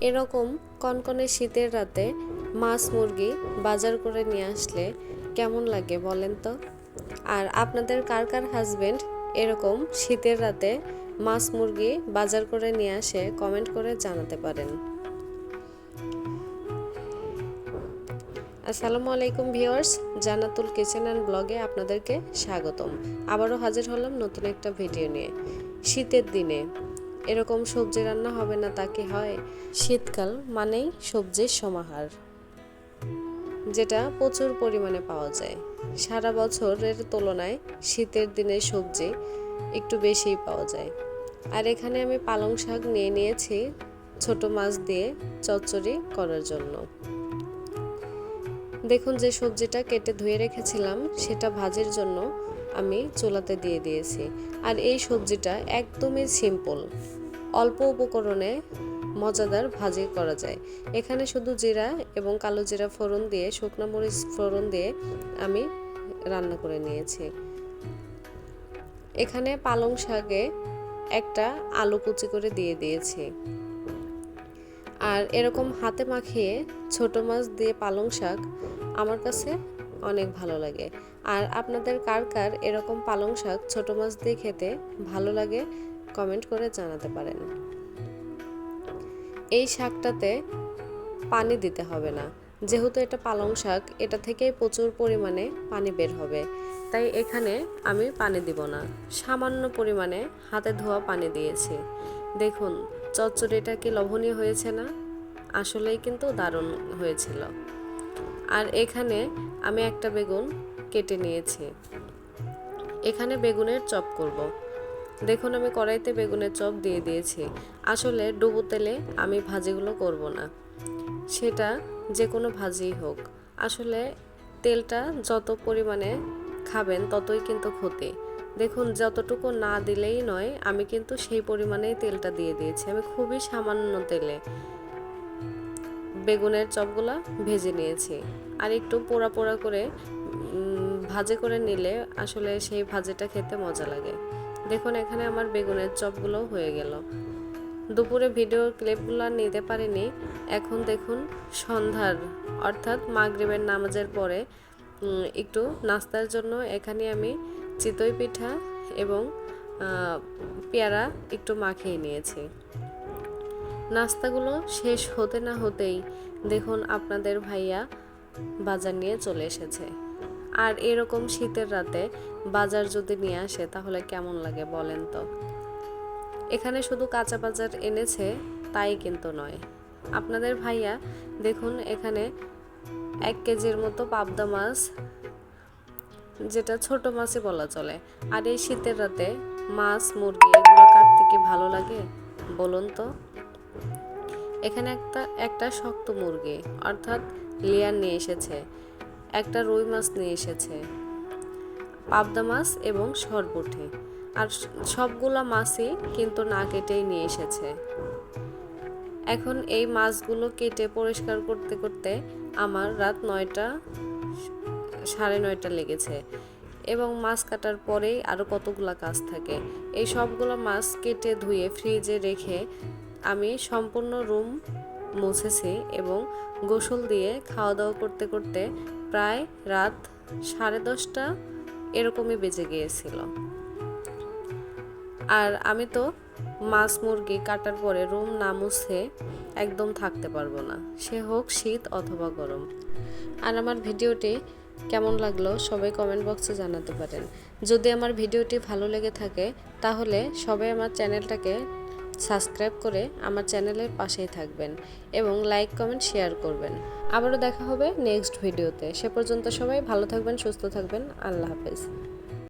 এরকম কনকনে শীতের রাতে মাছ মুরগি বাজার করে নিয়ে আসলে কেমন লাগে বলেন তো? আর আপনাদের কার কার হাজবেন্ড এরকম শীতের রাতে মাছ মুরগি বাজার করে নিয়ে আসে কমেন্ট করে জানাতে পারেন। আসসালামু আলাইকুম ভিউয়ার্স জানাতুল কিচেন অ্যান্ড ব্লগে আপনাদেরকে স্বাগতম। আবারও হাজির হলাম নতুন একটা ভিডিও নিয়ে। শীতের দিনে এরকম সবজি রান্না হবে না তা কি হয়? শীতকাল মানেই সবজির সমাহার, যেটা প্রচুর পরিমাণে পাওয়া যায়। সারা বছরের তুলনায় শীতের দিনে সবজি একটু বেশিই পাওয়া যায়। আর এখানে আমি পালং শাক নিয়ে নিয়েছি ছোট মাছ দিয়ে চচ্চড়ি করার জন্য। দেখুন যে সবজিটা কেটে ধুয়ে রেখেছিলাম, সেটা ভাজির জন্য আমি চুলাতে দিয়ে দিয়েছি। আর এই সবজিটা একদমই সিম্পল অল্প উপকরণে মজাদার ভাজি করা যায়। এখানে শুধু জিরা এবং কালো জিরা ফোড়ন দিয়ে, শুকনো মরিচ ফোড়ন দিয়ে আমি রান্না করে নিয়েছি। এখানে পালং শাকে একটা আলু কুচি করে দিয়ে দিয়েছি। আর এরকম হাতে মাখিয়ে ছোট মাছ দিয়ে পালং শাক আমার কাছে অনেক ভালো লাগে। আর আপনাদের কার কার এরকম পালং শাক ছোট মাছ দিয়ে খেতে ভালো লাগে কমেন্ট করে জানাতে পারেন। এই শাকটাতে পানি দিতে হবে না। যেহেতু এটা পালং শাক, এটা থেকেই প্রচুর পরিমাণে পানি বের হবে। তাই এখানে আমি পানি দিব না। সামান্য পরিমাণে হাতে ধোয়া পানি দিয়েছি। দেখুন, চচ্চড়িটা কি লবণীয় হয়েছে না? আসলেই কিন্তু দারুণ হয়েছিল। আর এখানে আমি একটা বেগুন কেটে নিয়েছি। এখানে বেগুনের চপ করব। দেখুন, আমি কড়াইতে বেগুনের চপ দিয়ে দিয়েছি। আসলে ডুবো তেলে আমি ভাজিগুলো করব না। সেটা যে কোনো ভাজিই হোক। আসলে তেলটা যত পরিমাণে খাবেন, ততই কিন্তু ক্ষতি। দেখুন, যতটুকু না দিলেই নয়, আমি কিন্তু সেই পরিমাণেই তেলটা দিয়ে দিয়েছি। আমি খুবই সামান্য তেলে বেগুনের চপগুলা ভেজে নিয়েছি। আর একটু পোড়া পোড়া করে ভাজে করে নিলে আসলে সেই ভাজিটা খেতে মজা লাগে। দেখুন, এখানে আমার বেগুনের চপগুলো হয়ে গেল। দুপুরে ভিডিও ক্লিপগুলো আর নিতে পারিনি। এখন দেখুন, সন্ধ্যার, অর্থাৎ মাগরিবের নামাজের পরে একটু নাস্তার জন্য এখানে আমি চিতই পিঠা এবং পেয়ারা একটু মাখিয়ে নিয়েছি। নাস্তাগুলো শেষ হতে না হতেই দেখুন আপনাদের ভাইয়া বাজার নিয়ে চলে এসেছে। আর এরকম শীতের রাতে বাজার যদি নিয়ে আসে, তাহলে কেমন লাগে বলেন তো? এখানে শুধু কাঁচা বাজার এনেছে, তাই কিন্তু নয়। আপনাদের ভাইয়া, দেখুন এখানে এক কেজির মতো পাবদা মাছ, যেটা ছোট মাছই বলা চলে। আর এই শীতের রাতে মাছ, মুরগি, এগুলো কাটতে কি ভালো লাগে বলুন তো? এখানে একটা একটা শক্ত মুরগি, অর্থাৎ লেয়ার নিয়ে এসেছে। একটা রুই মাছ নিয়ে এসেছে। পাবদা মাছ এবং সরবটি। আর সবগুলো মাছই কিন্তু না কেটেই নিয়ে এসেছে। এখন এই মাছগুলো কেটে পরিষ্কার করতে করতে আমার রাত নয়টা, সাড়ে নয়টা লেগেছে এবং মাছ কাটার পরেই আরও কতগুলো কাজ থাকে। এই সবগুলো মাছ কেটে ধুয়ে ফ্রিজে রেখে আমি সম্পূর্ণ রুম মুছেছি এবং গোসল দিয়ে খাওয়া দাওয়া করতে করতে প্রায় রাত সাড়ে দশটা এরকমই বেজে গিয়েছিল। আর আমি তো মাছ মুরগি কাটার পরে রুম না মুছে একদম থাকতে পারব না। সে হোক শীত অথবা গরম। আর আমার ভিডিওটি কেমন লাগল সবাই কমেন্ট বক্সে জানাতে পারেন। যদি আমার ভিডিওটি ভালো লেগে থাকে, তাহলে সবাই আমার চ্যানেলটাকে সাবস্ক্রাইব করে আমার চ্যানেলের পাশেই থাকবেন এবং লাইক, কমেন্ট, শেয়ার করবেন। আবারও দেখা হবে নেক্সট ভিডিওতে। সে পর্যন্ত সবাই ভালো থাকবেন, সুস্থ থাকবেন। আল্লাহ হাফেজ।